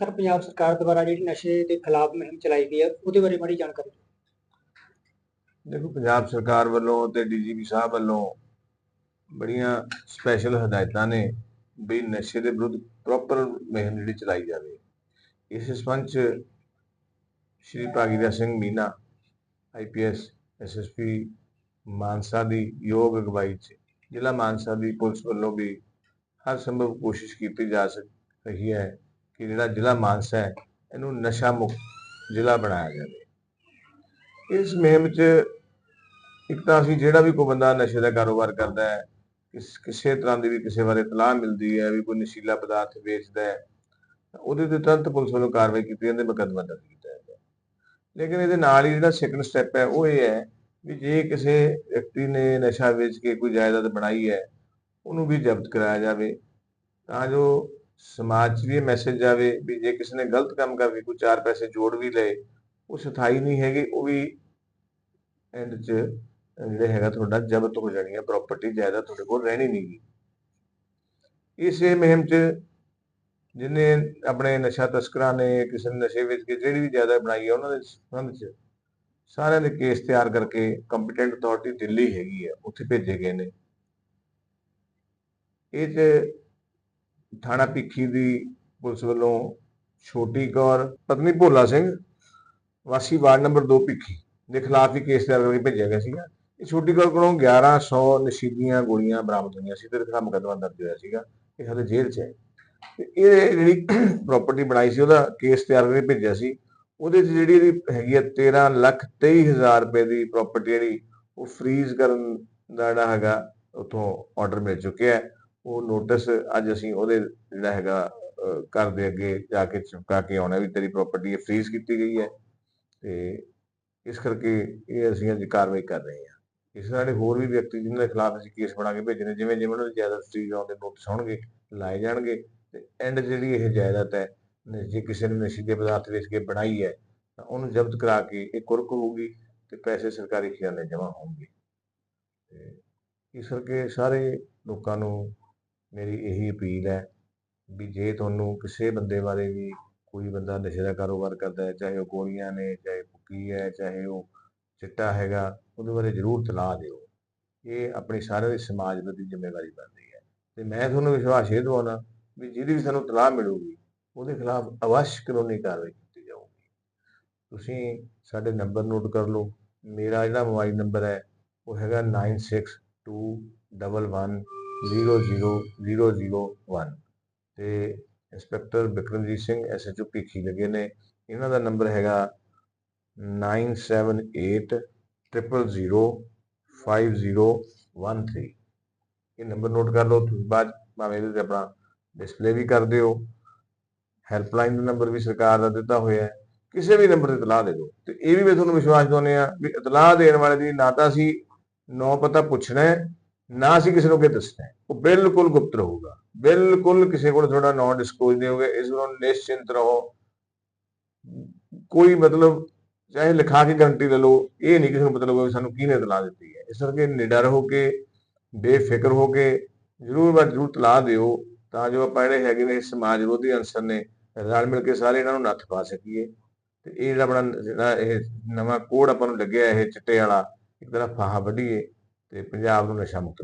Sir, Punjab ਸਰਕਾਰ ਦੁਆਰਾ ਜਿਹੜੀ ਨਸ਼ੇ ਦੇ ਖਿਲਾਫ ਮੁਹਿੰਮ ਚਲਾਈ ਗਈ ਹੈ, ਉਹਦੇ ਬਾਰੇ ਮਾੜੀ ਜਾਣਕਾਰੀ ਦੇਖੋ, ਪੰਜਾਬ ਸਰਕਾਰ ਵੱਲੋਂ ਤੇ ਡੀਜੀਪੀ ਸਾਹਿਬ ਵੱਲੋਂ ਬੜੀਆਂ ਸਪੈਸ਼ਲ ਹਦਾਇਤਾਂ ਨੇ ਵੀ ਨਸ਼ੇ ਦੇ ਵਿਰੁੱਧ ਪ੍ਰੋਪਰ ਮੁਹਿੰਮ ਜਿਹੜੀ ਚਲਾਈ ਜਾਵੇ। ਇਸ ਸੰਬੰਧ ਚ ਸ਼੍ਰੀ ਭਾਗੀਰਥ ਸਿੰਘ ਮੀਨਾ ਆਈਪੀਐਸ ਐਸਐਸਪੀ ਮਾਨਸਾ ਦੀ ਯੋਗ ਅਗਵਾਈ ਚ ਜ਼ਿਲ੍ਹਾ ਮਾਨਸਾ ਦੀ ਪੁਲਿਸ ਵੱਲੋਂ ਵੀ ਹਰ ਸੰਭਵ ਕੋਸ਼ਿਸ਼ ਕੀਤੀ ਜਾ ਸਕ, ਰਹੀ ਹੈ। ਕਿ ਜਿਹੜਾ ਜ਼ਿਲ੍ਹਾ ਮਾਨਸਾ ਹੈ, ਇਹਨੂੰ ਨਸ਼ਾ ਮੁਕਤ ਜ਼ਿਲ੍ਹਾ ਬਣਾਇਆ ਜਾਵੇ। ਇਸ ਮੁਹਿੰਮ 'ਚ ਇੱਕ ਤਾਂ ਅਸੀਂ ਜਿਹੜਾ ਵੀ ਕੋਈ ਬੰਦਾ ਨਸ਼ੇ ਦਾ ਕਾਰੋਬਾਰ ਕਰਦਾ ਹੈ, ਕਿਸ, ਕਿਸੇ ਤਰ੍ਹਾਂ ਦੀ ਵੀ ਕਿਸੇ ਬਾਰੇ ਇਤਲਾਹ ਮਿਲਦੀ ਹੈ ਵੀ ਕੋਈ ਨਸ਼ੀਲਾ ਪਦਾਰਥ ਵੇਚਦਾ ਹੈ ਉਹਦੇ ਤੇ ਤੁਰੰਤ ਪੁਲਿਸ ਵੱਲੋਂ ਕਾਰਵਾਈ ਕੀਤੀ ਜਾਂਦੀ ਮੁਕੱਦਮਾ ਦਰਜ ਕੀਤਾ ਜਾਂਦਾ ਲੇਕਿਨ ਇਹਦੇ ਨਾਲ ਹੀ ਜਿਹੜਾ ਸੈਕੰਡ ਸਟੈਪ ਹੈ, ਉਹ ਇਹ ਹੈ ਵੀ ਜੇ ਕਿਸੇ ਵਿਅਕਤੀ ਨੇ ਨਸ਼ਾ ਵੇਚ ਕੇ ਕੋਈ ਜਾਇਦਾਦ ਬਣਾਈ ਹੈ, ਉਹਨੂੰ ਵੀ ਜ਼ਬਤ ਕਰਾਇਆ ਜਾਵੇ, ਤਾਂ ਜੋ ਸਮਾਜ 'ਚ ਵੀ ਇਹ ਮੈਸੇਜ ਜਾਵੇ ਵੀ ਜੇ ਕਿਸੇ ਨੇ ਗਲਤ ਕੰਮ ਕਰਕੇ ਕੋਈ ਚਾਰ ਪੈਸੇ ਜੋੜ ਵੀ ਲਏ, ਉਹ ਸਥਾਈ ਨਹੀਂ ਹੈਗੇ, ਉਹ ਵੀ ਐਂਡ 'ਚ ਜਿਹੜੇ ਹੈਗਾ ਤੁਹਾਡਾ ਜ਼ਬਤ ਹੋ ਜਾਣੀ ਹੈ ਪ੍ਰਾਪਰਟੀ ਜ਼ਿਆਦਾ ਤੁਹਾਡੇ ਕੋਲ ਰਹਿਣੀ ਨਹੀਂਗੀ ਇਸੇ ਮੁਹਿੰਮ 'ਚ ਜਿਹਨੇ ਆਪਣੇ ਨਸ਼ਾ ਤਸਕਰਾਂ ਨੇ, ਕਿਸੇ ਨੇ ਨਸ਼ੇ ਵਿੱਚ ਕੇ ਜਿਹੜੀ ਵੀ ਜ਼ਿਆਦਾ ਬਣਾਈ ਹੈ ਉਹਨਾਂ ਦੇ ਸੰਬੰਧ 'ਚ ਸਾਰਿਆਂ ਦੇ ਕੇਸ ਤਿਆਰ ਕਰਕੇ ਕੰਪੀਟੈਂਟ ਅਥਾਰਟੀ ਦਿੱਲੀ ਹੈਗੀ ਹੈ ਉੱਥੇ ਭੇਜੇ ਗਏ ਨੇ। ਇਹ 'ਚ ਥਾਣਾ ਭਿੱਖੀ ਦੀ ਪੁਲਿਸ ਵੱਲੋਂ ਛੋਟੀ ਕੌਰ, ਪਤਨੀ ਭੋਲਾ ਸਿੰਘ, ਵਾਸੀ ਵਾਰਡ ਨੰਬਰ 2 ਭਿੱਖੀ ਦੇ ਖਿਲਾਫ ਹੀ ਕੇਸ ਤਿਆਰ ਕਰਕੇ ਭੇਜਿਆ ਗਿਆ ਸੀਗਾ। ਇਹ ਛੋਟੀ ਕੌਰ ਕੋਲੋਂ 1100 ਨਸ਼ੀਲੀਆਂ ਗੋਲੀਆਂ ਬਰਾਮਦ ਹੋਈਆਂ ਸੀ ਤੇ ਇਹਦੇ ਖਿਲਾਫ ਮੁਕੱਦਮਾ ਦਰਜ ਹੋਇਆ ਸੀਗਾ। ਇਹ ਹਲੇ ਜੇਲ੍ਹ 'ਚ ਹੈ। ਤੇ ਇਹ ਜਿਹੜੀ ਪ੍ਰਾਪਰਟੀ ਬਣਾਈ ਸੀ, ਉਹਦਾ ਕੇਸ ਤਿਆਰ ਕਰਕੇ ਭੇਜਿਆ ਸੀ। ਉਹਦੇ 'ਚ ਜਿਹੜੀ ਇਹਦੀ ਹੈਗੀ ਹੈ 13 ਲੱਖ 23 ਹਜ਼ਾਰ ਰੁਪਏ ਦੀ ਪ੍ਰਾਪਰਟੀ ਜਿਹੜੀ ਉਹ ਫ੍ਰੀਜ਼ ਕਰਨ ਦਾ ਜਿਹੜਾ ਹੈਗਾ, ਉਥੋਂ ਆਰਡਰ ਮਿਲ ਚੁੱਕਿਆ ਹੈ। ਉਹ ਨੋਟਿਸ ਅੱਜ ਅਸੀਂ ਉਹਦੇ ਜਿਹੜਾ ਹੈਗਾ ਘਰ ਦੇ ਅੱਗੇ ਜਾ ਕੇ ਚੁਕਾ ਕੇ ਆਉਣਾ ਵੀ ਤੇਰੀ ਪ੍ਰਾਪਰਟੀ ਫ੍ਰੀਜ਼ ਕੀਤੀ ਗਈ ਹੈ। ਤੇ ਇਸ ਕਰਕੇ ਇਹ ਅਸੀਂ ਅੱਜ ਕਾਰਵਾਈ ਕਰ ਰਹੇ ਹਾਂ। ਇਸ ਤਰ੍ਹਾਂ ਦੇ ਹੋਰ ਵੀ ਵਿਅਕਤੀ ਜਿਨ੍ਹਾਂ ਦੇ ਖਿਲਾਫ ਅਸੀਂ ਕੇਸ ਬਣਾ ਕੇ ਭੇਜਣੇ, ਜਿਵੇਂ ਜਿਵੇਂ ਉਹਨਾਂ ਦੀ ਜਾਇਦਾਦ ਫ੍ਰੀਜ਼ ਆਉਣ ਦੇ ਨੋਟਿਸ ਆਉਣਗੇ, ਲਾਏ ਜਾਣਗੇ, ਤੇ ਐਂਡ ਜਿਹੜੀ ਇਹ ਜਾਇਦਾਦ ਹੈ ਜੇ ਕਿਸੇ ਨੇ ਨਸ਼ੀਲੇ ਪਦਾਰਥ ਵੇਚ ਕੇ ਬਣਾਈ ਹੈ, ਤਾਂ ਉਹਨੂੰ ਜ਼ਬਤ ਕਰਾ ਕੇ ਇਹ ਕੁਰਕ ਹੋਊਗੀ ਤੇ ਪੈਸੇ ਸਰਕਾਰੀ ਖਜ਼ਾਨੇ ਜਮ੍ਹਾਂ ਹੋਣਗੇ। ਤੇ ਇਸ ਕਰਕੇ ਸਾਰੇ ਲੋਕਾਂ ਨੂੰ ਮੇਰੀ ਇਹੀ ਅਪੀਲ ਹੈ ਵੀ ਜੇ ਤੁਹਾਨੂੰ ਕਿਸੇ ਬੰਦੇ ਬਾਰੇ ਵੀ ਕੋਈ ਬੰਦਾ ਨਸ਼ੇ ਦਾ ਕਾਰੋਬਾਰ ਕਰਦਾ ਹੈ, ਚਾਹੇ ਉਹ ਗੋਲੀਆਂ ਨੇ, ਚਾਹੇ ਭੁੱਕੀ ਹੈ, ਚਾਹੇ ਉਹ ਚਿੱਟਾ ਹੈਗਾ, ਉਹਦੇ ਬਾਰੇ ਜ਼ਰੂਰ ਤਲਾਹ ਦਿਓ। ਇਹ ਆਪਣੀ ਸਾਰਿਆਂ ਦੀ ਸਮਾਜ ਪ੍ਰਤੀ ਜ਼ਿੰਮੇਵਾਰੀ ਬਣਦੀ ਹੈ। ਤੇ ਮੈਂ ਤੁਹਾਨੂੰ ਵਿਸ਼ਵਾਸ ਇਹ ਦਿਵਾਉਣਾ ਵੀ ਜਿਹਦੀ ਵੀ ਸਾਨੂੰ ਤਲਾਹ ਮਿਲੂਗੀ, ਉਹਦੇ ਖਿਲਾਫ ਅਵਸ਼ ਕਾਨੂੰਨੀ ਕਾਰਵਾਈ ਕੀਤੀ ਜਾਊਗੀ। ਤੁਸੀਂ ਸਾਡੇ ਨੰਬਰ ਨੋਟ ਕਰ ਲਓ। ਮੇਰਾ ਜਿਹੜਾ ਮੋਬਾਈਲ ਨੰਬਰ ਹੈ, ਉਹ ਹੈਗਾ 9621110001 ਤੇ ਇੰਸਪੈਕਟਰ ਬਿਕਰਮਜੀਤ ਸਿੰਘ ਐਸਐਚਓ ਭੀਖੀ ਲੱਗੇ ਨੇ। ਇਹਨਾਂ ਦਾ ਨੰਬਰ ਹੈਗਾ 9780005013 ਇਹ ਨੰਬਰ ਨੋਟ ਕਰ ਲਓ, ਤੁਸੀਂ ਬਾਅਦ ਭਾਵੇਂ ਇਹਦੇ ਤੇ ਆਪਣਾ ਡਿਸਪਲੇ ਵੀ ਕਰ ਦਿਓ। ਹੈਲਪਲਾਈਨ ਦਾ ਨੰਬਰ ਵੀ ਸਰਕਾਰ ਦਾ ਦਿੱਤਾ ਹੋਇਆ ਹੈ। ਕਿਸੇ ਵੀ ਨੰਬਰ ਤੇ ਇਤਲਾਹ ਦੇ ਦਿਓ। ਤੇ ਇਹ ਵੀ ਮੈਂ ਤੁਹਾਨੂੰ ਵਿਸ਼ਵਾਸ ਦਿਵਾਉਂਦੇ ਆ ਵੀ ਇਤਲਾਹ ਦੇਣ ਵਾਲੇ ਦੀ ਨਾ ਤਾਂ ਅਸੀਂ ਨੌ ਪਤਾ ਪੁੱਛਣਾ ਨਾ ਅਸੀਂ ਕਿਸੇ ਨੂੰ ਅੱਗੇ ਦੱਸਣਾ ਉਹ ਬਿਲਕੁਲ ਗੁਪਤ ਰਹੂਗਾ। ਬਿਲਕੁਲ ਕਿਸੇ ਕੋਲ ਤੁਹਾਡਾ ਨਾਂ ਡਿਸਕਲੋਜ਼ ਨਹੀਂ ਹੋਊਗਾ। ਇਸ ਨੂੰ ਨਿਸ਼ਚਿੰਤ ਰਹੋ। ਕੋਈ ਮਤਲਬ ਚਾਹੇ ਲਿਖਾ ਕੇ ਗਰੰਟੀ ਲੈ ਲਓ, ਇਹ ਨਹੀਂ ਕਿਸੇ ਨੂੰ ਪਤਾ ਲੱਗੂਗਾ ਸਾਨੂੰ ਕਿਹਨੇ ਇਤਲਾਹ ਦਿੱਤੀ ਹੈ। ਇਸ ਕਰਕੇ ਨਿਡਰ ਹੋ ਕੇ, ਬੇਫਿਕਰ ਹੋ ਕੇ ਜ਼ਰੂਰ ਬਾ ਜ਼ਰੂਰ ਤਲਾਹ ਦਿਓ ਤਾਂ ਜੋ ਆਪਾਂ ਜਿਹੜੇ ਹੈਗੇ ਨੇ ਸਮਾਜ ਵਿਰੋਧੀ ਅਨਸਰ ਨੇ ਰਲ ਮਿਲ ਕੇ ਸਾਰੇ ਇਹਨਾਂ ਨੂੰ ਨੱਥ ਪਾ ਸਕੀਏ। ਤੇ ਇਹ ਜਿਹੜਾ ਆਪਣਾ ਜਿਹੜਾ ਇਹ ਨਵਾਂ ਕੋਡ ਆਪਾਂ ਨੂੰ ਲੱਗਿਆ, ਇਹ ਚਿੱਟੇ ਵਾਲਾ, ਇੱਕ ਤਰ੍ਹਾਂ ਫਾਹਾ ਵੱਢੀਏ। ਤੇ ਪੰਜਾਬ ਨੂੰ ਨਸ਼ਾ ਮੁਕਤ